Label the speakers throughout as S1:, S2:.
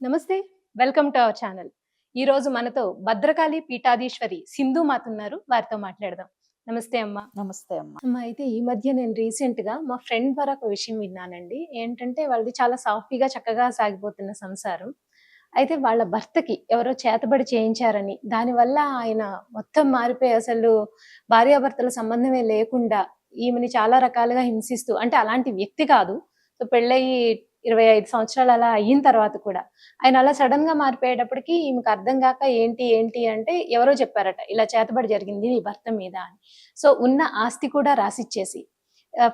S1: నమస్తే welcome to our channel. ఈ రోజు మనతో భద్రకాళి పీఠాధీశ్వరి సింధు మాత ఉన్నారు. వారితో మాట్లాడదాం. నమస్తే అమ్మ.
S2: నమస్తే అమ్మ.
S1: అమ్మ అయితే ఈ మధ్య నేను రీసెంట్గా మా ఫ్రెండ్ ద్వారా ఒక విషయం విన్నానండి. ఏంటంటే వాళ్ళది చాలా సాఫీగా చక్కగా సాగిపోతున్న సంసారం. అయితే వాళ్ళ భర్తకి ఎవరో చేతబడి చేయించారని దానివల్ల ఆయన మొత్తం మారిపోయి అసలు భార్యాభర్తల సంబంధమే లేకుండా ఈమెని చాలా రకాలుగా హింసిస్తూ అంటే అలాంటి వ్యక్తి కాదు. సో పెళ్ళయి ఇరవై ఐదు సంవత్సరాలు అలా అయిన తర్వాత కూడా ఆయన అలా సడన్గా మారిపోయేటప్పటికి ఈమెకు అర్థం కాక ఏంటి ఏంటి అంటే ఎవరో చెప్పారట ఇలా చేతబడి జరిగింది నీ భర్త మీద అని. సో ఉన్న ఆస్తి కూడా రాసిచ్చేసి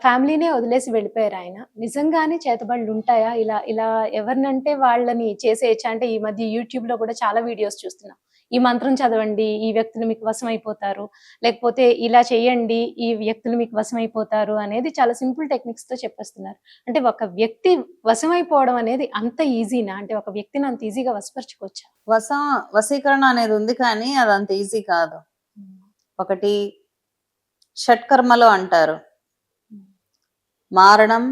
S1: ఫ్యామిలీనే వదిలేసి వెళ్ళిపోయారు ఆయన. నిజంగానే చేతబడులు ఉంటాయా? ఇలా ఇలా ఎవరినంటే వాళ్ళని చేసేయచ్చా? అంటే ఈ మధ్య యూట్యూబ్లో కూడా చాలా వీడియోస్ చూస్తున్నాం. ఈ మంత్రం చదవండి ఈ వ్యక్తులు మీకు వశమైపోతారు. లేకపోతే ఇలా చేయండి ఈ వ్యక్తులు మీకు వశమైపోతారు అనేది చాలా సింపుల్ టెక్నిక్స్తో చెప్పేస్తున్నారు. అంటే ఒక వ్యక్తి వశమైపోవడం అనేది అంత ఈజీనా? అంటే ఒక వ్యక్తిని అంత ఈజీగా వశపరచుకోవచ్చా?
S2: వసం వశీకరణ అనేది ఉంది కానీ అది అంత ఈజీ కాదు. ఒకటి షట్కర్మలు అంటారు. మారణం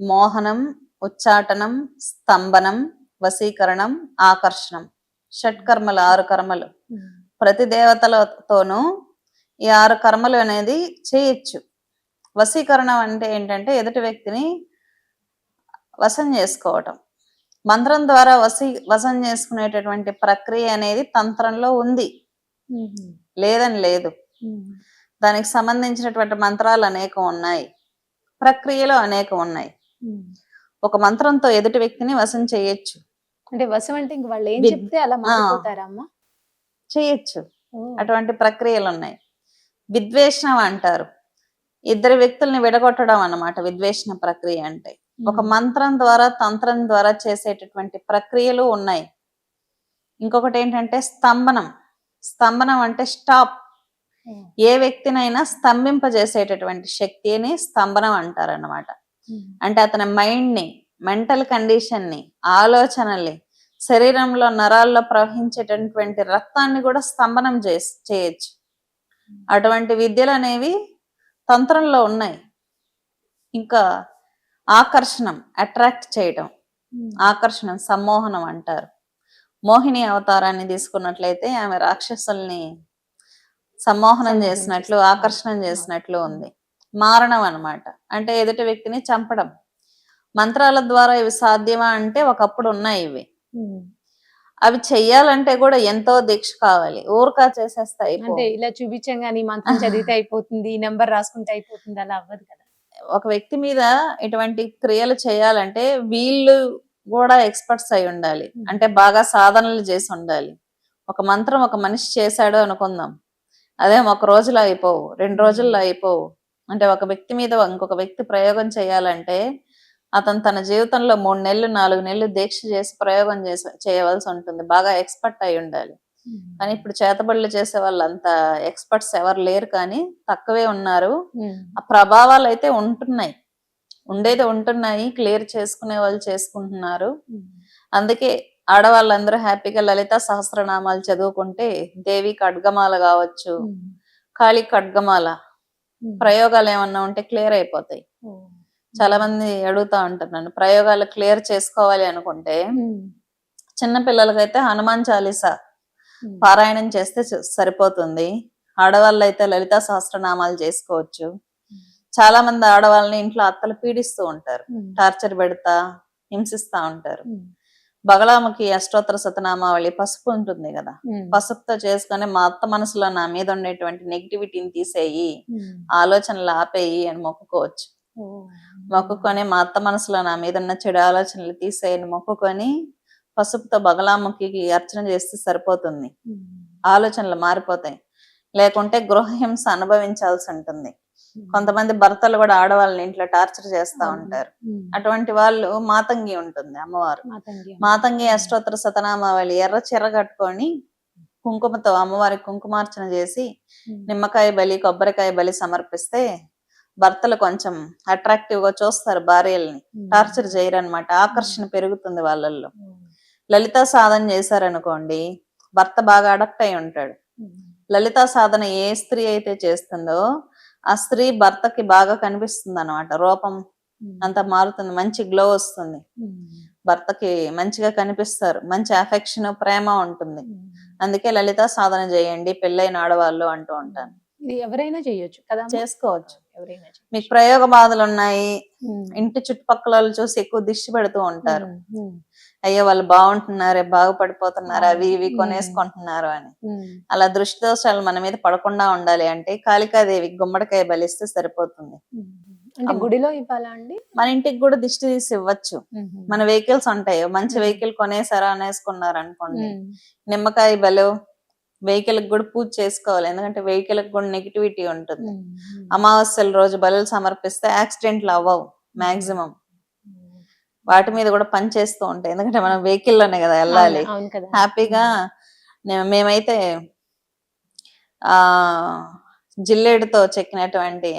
S2: మోహనం ఉచ్చాటనం స్తంభనం వశీకరణం ఆకర్షణం. షట్కర్మలు ఆరు కర్మలు. ప్రతి దేవతలతోనూ ఈ ఆరు కర్మలు అనేది చేయొచ్చు. వశీకరణం అంటే ఏంటంటే ఎదుటి వ్యక్తిని వశం చేసుకోవటం. మంత్రం ద్వారా వశీ వశం చేసుకునేటటువంటి ప్రక్రియ అనేది తంత్రంలో ఉంది. లేదని లేదు. దానికి సంబంధించినటువంటి మంత్రాలు అనేకం ఉన్నాయి. ప్రక్రియలు అనేకం ఉన్నాయి. ఒక మంత్రంతో ఎదుటి వ్యక్తిని వశం చేయొచ్చు.
S1: అంటే వశం అంటే ఇంక వాళ్ళు ఏం చెప్తే అలా మారిపోతారా అమ్మ
S2: చేయొచ్చు. అటువంటి ప్రక్రియలు ఉన్నాయి. విద్వేషణం అంటారు. ఇద్దరు వ్యక్తుల్ని విడగొట్టడం అన్నమాట విద్వేషణ ప్రక్రియ అంటే. ఒక. మంత్రం ద్వారా తంత్రం ద్వారా చేసేటటువంటి ప్రక్రియలు ఉన్నాయి. ఇంకొకటి ఏంటంటే స్తంభనం. స్తంభనం అంటే స్టాప్. ఏ వ్యక్తినైనా స్తంభింపజేసేటటువంటి శక్తిని స్తంభనం అంటారన్నమాట. అంటే అతని మైండ్ని మెంటల్ కండిషన్ని ఆలోచనల్ని శరీరంలో నరాల్లో ప్రవహించేటటువంటి రక్తాన్ని కూడా స్తంభనం చేసి చేయొచ్చు. అటువంటి విద్యలు అనేవి తంత్రంలో ఉన్నాయి. ఇంకా ఆకర్షణం అట్రాక్ట్ చేయడం
S1: ఉమ్.
S2: ఆకర్షణం సమ్మోహనం అంటారు. మోహిని అవతారాన్ని తీసుకున్నట్లయితే ఆమె రాక్షసుల్ని సమ్మోహనం చేసినట్లు. ఆకర్షణం చేసినట్లు ఉంది. మారణం అన్నమాట. అంటే ఎదుటి వ్యక్తిని చంపడం. మంత్రాల ద్వారా ఇవి సాధ్యమా అంటే ఒకప్పుడు ఉన్నాయి ఇవి. అవి చెయ్యాలంటే కూడా ఎంతో దీక్ష కావాలి. ఊరకా చేసేస్తాయి
S1: అంటే ఇలా చూపించంగానే ఈ మంత్రం చదివితే అయిపోతుంది ఈ నెంబర్ రాసుకుంటే అయిపోతుంది అలా అవ్వదు కదా.
S2: ఒక వ్యక్తి మీద ఇటువంటి క్రియలు చేయాలంటే వీళ్ళు కూడా ఎక్స్పర్ట్స్ అయి ఉండాలి. అంటే బాగా సాధనలు చేసి ఉండాలి. ఒక మంత్రం ఒక మనిషి చేశాడు అనుకుందాం. అదే ఒక రోజులో అయిపోవు. రెండు రోజుల్లో అయిపోవు. అంటే ఒక వ్యక్తి మీద ఇంకొక వ్యక్తి ప్రయోగం చేయాలంటే అతను తన జీవితంలో మూడు నెలలు నాలుగు నెలలు దీక్ష చేసి ప్రయోగం చేసి చేయవలసి ఉంటుంది బాగా ఎక్స్పర్ట్ అయి ఉండాలి కానీ ఇప్పుడు చేతబడులు చేసే వాళ్ళంత ఎక్స్పర్ట్స్ ఎవరు లేరు కానీ తక్కువే ఉన్నారు. ఆ ప్రభావాలు అయితే ఉంటున్నాయి ఉండేది ఉంటున్నాయి క్లియర్ చేసుకునే వాళ్ళు చేసుకుంటున్నారు. అందుకే ఆడవాళ్ళందరూ హ్యాపీగా లలిత సహస్రనామాలు చదువుకుంటే దేవి ఖడ్గమాల కావచ్చు. కాళీ ఖడ్గమాల. ప్రయోగాలు ఏమన్నా ఉంటే క్లియర్ అయిపోతాయి. చాలా మంది అడుగుతా ఉంటారు నన్ను ప్రయోగాలు క్లియర్ చేసుకోవాలి అనుకుంటే. చిన్న పిల్లలకైతే హనుమాన్ చాలీసా. పారాయణం చేస్తే సరిపోతుంది ఆడవాళ్ళు అయితే లలితా సహస్రనామాలు చేసుకోవచ్చు చాలా మంది ఆడవాళ్ళని ఇంట్లో అత్తలు పీడిస్తూ ఉంటారు. టార్చర్ పెడతా హింసిస్తా ఉంటారు. బగలాముఖి అష్టోత్తర శతనామావళి పసుపు ఉంటుంది కదా. పసుపుతో చేసుకొని మా అత్త మనసులో నా మీద ఉండేటువంటి నెగిటివిటీని తీసేయి. ఆలోచనలు ఆపేయి అని మొక్కుకోవచ్చు. మొక్కుకొని మా అత్త మనసులో నా మీద ఉన్న చెడు ఆలోచనలు తీసేయని మొక్కుకొని పసుపుతో బగలాముఖికి అర్చన చేస్తే సరిపోతుంది. ఆలోచనలు మారిపోతాయి లేకుంటే గృహహింస అనుభవించాల్సి ఉంటుంది. కొంతమంది భర్తలు కూడా ఆడవాళ్ళని ఇంట్లో టార్చర్ చేస్తా. ఉంటారు. అటువంటి వాళ్ళు మాతంగి ఉంటుంది అమ్మవారు
S1: మాతంగి
S2: అష్టోత్తర శతనామావళి ఎర్ర చీర కట్టుకొని కుంకుమతో అమ్మవారికి కుంకుమార్చన చేసి. నిమ్మకాయ బలి కొబ్బరికాయ బలి సమర్పిస్తే భర్తలు కొంచెం అట్రాక్టివ్గా చూస్తారు భార్యల్ని
S1: ఉమ్.
S2: టార్చర్ చేయరు అనమాట ఆకర్షణ పెరుగుతుంది వాళ్ళల్లో
S1: ఓ.
S2: లలిత సాధన చేశారనుకోండి భర్త బాగా అడక్ట్ అయి ఉంటాడు. లలిత సాధన ఏ స్త్రీ అయితే చేస్తుందో ఆ స్త్రీ భర్తకి బాగా కనిపిస్తుంది అనమాట రూపం. అంతా మారుతుంది మంచి గ్లో వస్తుంది. భర్తకి మంచిగా కనిపిస్తారు మంచి అఫెక్షన్ ప్రేమ ఉంటుంది అందుకే లలిత సాధన చేయండి పెళ్ళైన ఆడవాళ్ళు అంటూ ఉంటాను
S1: ఇది ఎవరైనా చేయొచ్చు కదా?
S2: చేసుకోవచ్చు
S1: ఎవరైనా.
S2: మీకు ప్రయోగ బాధలు ఉన్నాయి. ఇంటి చుట్టుపక్కల వాళ్ళు చూసి ఎక్కువ దిష్టి పెడుతూ ఉంటారు అయ్యో వాళ్ళు బాగుంటున్నారే బాగుపడిపోతున్నారు అవి ఇవి. కొనేసుకుంటున్నారు అని. అలా దృష్టి దోషాలు మన మీద పడకుండా ఉండాలి అంటే కాళికాదేవి గుమ్మడికాయ బలిస్తే సరిపోతుంది.
S1: అంటే. గుడిలో ఇవ్వాలా అండి
S2: మన ఇంటికి కూడా దిష్టి తీసి ఇవ్వచ్చు. మన వెహికల్స్ ఉంటాయి మంచి. వెహికల్ కొనేసారా అనేసుకున్నారు అనుకోండి. నిమ్మకాయ బలు వెహికల్ కూడా పూజ చేసుకోవాలి. ఎందుకంటే వెహికల్ కూడా నెగిటివిటీ ఉంటుంది. అమావాస్యల రోజు బలులు సమర్పిస్తే యాక్సిడెంట్లు అవ్వవు మాక్సిమం. వాటి మీద కూడా పని చేస్తూ ఉంటాయి. ఎందుకంటే మనం వెహికల్లోనే కదా వెళ్ళాలి. హ్యాపీగా మేమైతే ఆ జిల్లేడుతో చెక్కినటువంటి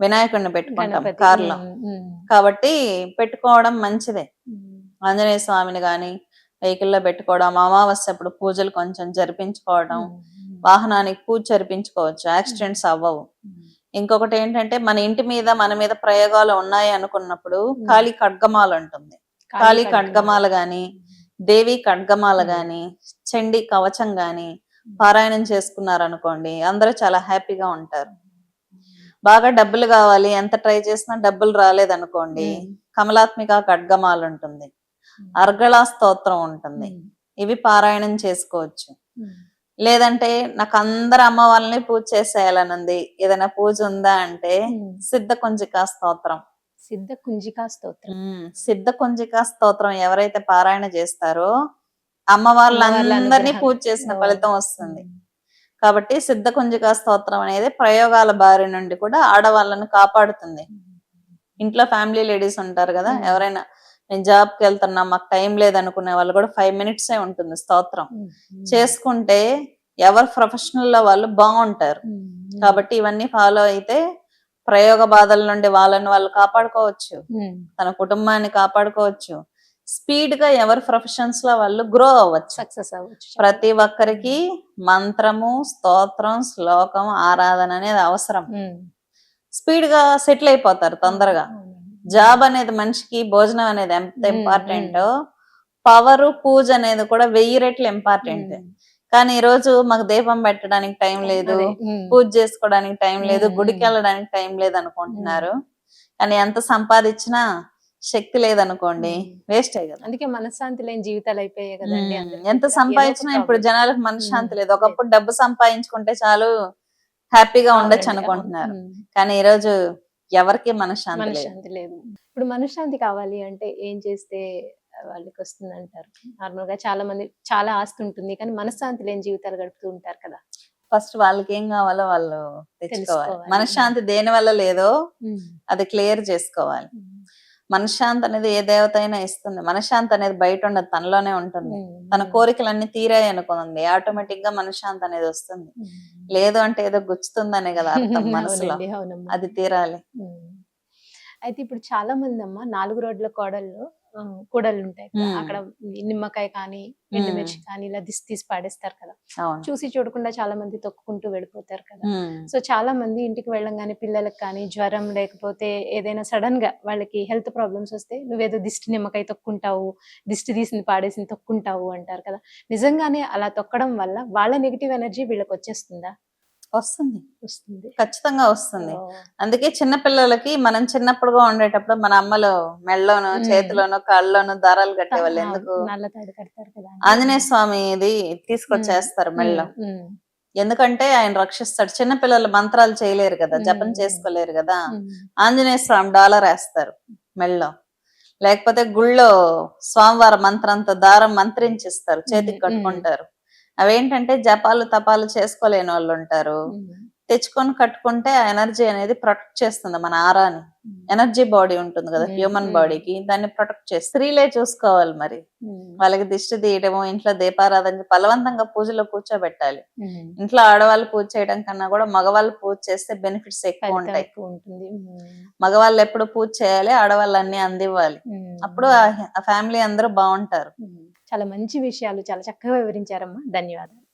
S2: వినాయకుడిని పెట్టుకుంటాం కార్లో. కాబట్టి పెట్టుకోవడం మంచిదే. ఆంజనేయ స్వామిని గాని వెహికల్లో పెట్టుకోవడం అమావాస్య అప్పుడు పూజలు కొంచెం జరిపించుకోవడం వాహనానికి పూజ జరిపించుకోవచ్చు. యాక్సిడెంట్స్ అవ్వవు. ఇంకొకటి ఏంటంటే మన ఇంటి మీద మన మీద ప్రయోగాలు ఉన్నాయి అనుకున్నప్పుడు. ఖాళీ ఖడ్గమాల ఉంటుంది. ఖాళీ ఖడ్గమాల. గాని దేవి ఖడ్గమాల. గాని చండి కవచం గాని పారాయణం చేసుకున్నారు అనుకోండి అందరూ చాలా హ్యాపీగా ఉంటారు. బాగా డబ్బులు కావాలి ఎంత ట్రై చేసినా డబ్బులు రాలేదనుకోండి కమలాత్మిక ఖడ్గమాల ఉంటుంది. అర్గళా స్తోత్రం ఉంటుంది. ఇవి పారాయణం చేసుకోవచ్చు. లేదంటే నాకు అందరు అమ్మ వాళ్ళని పూజ చేసేయాలని ఉంది ఏదైనా పూజ ఉందా అంటే. సిద్ధ కుంజికా స్తోత్రం.
S1: సిద్ధ కుంజికా స్తోత్రం.
S2: సిద్ధ కుంజికా స్తోత్రం ఎవరైతే పారాయణ చేస్తారో అమ్మ
S1: వాళ్ళ
S2: వాళ్ళందరినీ
S1: అనుగ్రహం.
S2: పూజ చేసిన. ఫలితం వస్తుంది. కాబట్టి సిద్ధ కుంజికా స్తోత్రం అనేది ప్రయోగాల బారి నుండి కూడా ఆడవాళ్ళని కాపాడుతుంది. ఇంట్లో ఫ్యామిలీ లేడీస్ ఉంటారు కదా. ఎవరైనా నేను జాబ్కి వెళ్తున్నా మాకు టైం లేదనుకునే వాళ్ళు కూడా ఫైవ్ మినిట్స్ ఏ ఉంటుంది స్తోత్రం. చేసుకుంటే ఎవరు ప్రొఫెషనల్లో వాళ్ళు బాగుంటారు. కాబట్టి ఇవన్నీ ఫాలో అయితే ప్రయోగ బాధల నుండి వాళ్ళని వాళ్ళు కాపాడుకోవచ్చు. తన కుటుంబాన్ని కాపాడుకోవచ్చు. స్పీడ్గా ఎవరి ప్రొఫెషన్స్లో వాళ్ళు గ్రో అవ్వచ్చు.
S1: సక్సెస్ అవ్వచ్చు.
S2: ప్రతి ఒక్కరికి మంత్రము స్తోత్రం శ్లోకం ఆరాధన అనేది అవసరం. స్పీడ్గా సెటిల్ అయిపోతారు తొందరగా. జాబ్ అనేది మనిషికి భోజనం అనేది ఎంత ఇంపార్టెంట్ పవర్ పూజ అనేది కూడా వెయ్యి రెట్లు ఇంపార్టెంట్. కానీ ఈ రోజు మాకు దీపం పెట్టడానికి టైం లేదు. పూజ చేసుకోవడానికి టైం లేదు గుడికి. వెళ్ళడానికి టైం లేదు అనుకుంటున్నారు కానీ ఎంత సంపాదించినా శక్తి లేదనుకోండి. వేస్ట్ అయ్యి కదా
S1: అందుకే మనశ్శాంతి లేని జీవితాలు అయిపోయాయి కదండి. అందరికీ
S2: ఎంత సంపాదించినా ఇప్పుడు. జనాలకు మనశ్శాంతి. లేదు ఒకప్పుడు డబ్బు సంపాదించుకుంటే చాలు హ్యాపీగా ఉండొచ్చు అనుకుంటున్నారు. కానీ ఈ రోజు ఎవరికి మనశ్శాంతి లేదు.
S1: ఇప్పుడు మనశ్శాంతి కావాలి అంటే ఏం చేస్తే వాళ్ళకి వస్తుంది అంటారు నార్మల్గా చాలా మంది చాలా ఆస్తి ఉంటుంది కానీ మనశ్శాంతి లేని జీవితాలు గడుపుతూ ఉంటారు కదా?
S2: ఫస్ట్ వాళ్ళకి ఏం కావాలో వాళ్ళు తెచ్చుకోవాలి. మనశ్శాంతి దేని వల్ల లేదో అది క్లియర్ చేసుకోవాలి. మనశ్శాంతి అనేది ఏ దేవత అయినా ఇస్తుంది. మనశ్శాంతి అనేది బయట ఉండదు తనలోనే ఉంటుంది. తన కోరికలన్నీ తీరాయి అనుకుంది ఆటోమేటిక్గా మనశ్శాంతి అనేది వస్తుంది. లేదు అంటే ఏదో గుచ్చుతుందనే కదా అర్థం మనసులో. అది తీరాలి.
S1: అయితే ఇప్పుడు చాలా మంది అమ్మ నాలుగు రోడ్ల కోడళ్ళు కూడళ్ళు ఉంటాయి. అక్కడ నిమ్మకాయ కానీ ఎండుమిర్చి కానీ ఇలా దిసి తీసి పాడేస్తారు కదా. చూసి చూడకుండా చాలా మంది తొక్కుకుంటూ వెళ్ళిపోతారు కదా. సో చాలా మంది ఇంటికి వెళ్ళంగానే పిల్లలకు కానీ జ్వరం లేకపోతే ఏదైనా సడన్గా వాళ్ళకి హెల్త్ ప్రాబ్లమ్స్ వస్తే నువ్వేదో దిష్టి నిమ్మకాయ తొక్కుంటావు దిష్టి తీసింది పాడేసింది తొక్కుంటావు అంటారు కదా. నిజంగానే అలా తొక్కడం వల్ల వాళ్ళ నెగిటివ్ ఎనర్జీ వీళ్ళకి వచ్చేస్తుందా
S2: వస్తుంది.
S1: వస్తుంది.
S2: ఖచ్చితంగా వస్తుంది. అందుకే చిన్న పిల్లలకి మనం చిన్నప్పుడుగా ఉండేటప్పుడు మన అమ్మలు మెళ్ళలోను. చేతిలోను కాళ్ళలోను దారాలు కట్టేవాళ్ళు ఎందుకు? ఆంజనేయ స్వామి ఇది తీసుకొచ్చేస్తారు మెళ్ళలో
S1: ఉమ్,
S2: ఎందుకంటే ఆయన రక్షిస్తాడు. చిన్న పిల్లలు మంత్రాలు చేయలేరు కదా జపం. చేసుకోలేరు కదా. ఆంజనేయ స్వామి డాలర్ వేస్తారు మెళ్ళలో లేకపోతే గుళ్ళో స్వామివారి మంత్రంతో దారం మంత్రించిస్తారు చేతికి కట్టుకుంటారు. అవేంటంటే జపాలు తపాలు చేసుకోలేని వాళ్ళు ఉంటారు. తెచ్చుకొని కట్టుకుంటే ఆ ఎనర్జీ అనేది ప్రొటెక్ట్ చేస్తుంది మన ఆరాని. ఎనర్జీ బాడీ ఉంటుంది కదా హ్యూమన్. బాడీకి. దాన్ని ప్రొటెక్ట్ చేస్తుంది. స్త్రీలే చూసుకోవాలి మరి. వాళ్ళకి దిష్టి తీయడము ఇంట్లో దీపారాధన బలవంతంగా పూజలో కూర్చోబెట్టాలి. ఇంట్లో ఆడవాళ్ళు పూజ చేయడం కన్నా కూడా మగవాళ్ళు పూజ చేస్తే బెనిఫిట్స్ ఎక్కువ ఉంటాయి.
S1: ఎక్కువ ఉంటుంది. ఉమ్,
S2: మగవాళ్ళు ఎప్పుడు పూజ చేయాలి ఆడవాళ్ళు అన్ని అందివ్వాలి. అప్పుడు ఆ ఫ్యామిలీ అందరూ బాగుంటారు.
S1: చాలా మంచి విషయాలు చాలా చక్కగా వివరించారమ్మా. ధన్యవాదాలు.